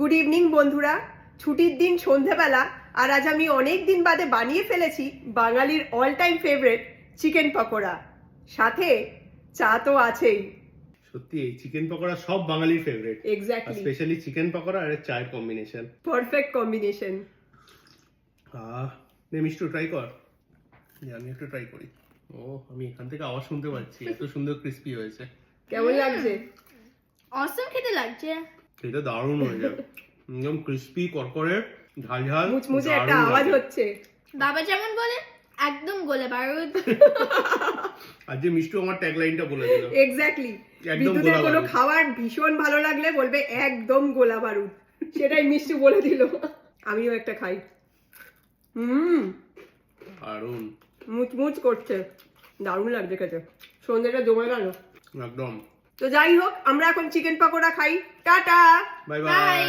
Good evening বন্ধুরা। ছুটির দিন সন্ধেবেলা আর আজ আমি অনেক দিন বাদে বানিয়ে ফেলেছি বাঙালির all time favourite chicken pakora. সাথে চা তো আছেই। সত্যি এই চিকেন পকোড়া সব বাঙালির favourite exactly specially chicken pakora আর চায়ের কম্বিনেশন পারফেক্ট কম্বিনেশন আহ নে মিষ্টু ট্রাই কর। আমি একটু ট্রাই করি। ও আমি এখান থেকে আওয়াজ শুনতে পাচ্ছি এত সুন্দর ক্রিস্পি হয়েছে। কেমন লাগছে? অসম খেতে লাগছে। এটা দারুণ হয়ে যাবে একদম ক্রিস্পি করকরে ঝাল ঝাল মুচমুচে একটা আওয়াজ হচ্ছে। বাবা যেমন বলে একদম গোলে বারুদ। আর যে মিষ্টু আমার ট্যাগ লাইনটা বলে দিল এক্স্যাক্টলি বিদ্যুতের কোনো। খাবার ভীষণ ভালো লাগলে বলবে একদম গোলা বারুদ। সেটাই মিষ্টি বলে দিল। আমিও একটা খাই। হুম। দারুণ। মুচমুচ করছে। দারুণ লাগছে খেতে। সন্ধ্যেটা জমে গেল। একদম। তো যাই হোক আমরা এখন চিকেন পকোড়া খাই। টাটা! Bye bye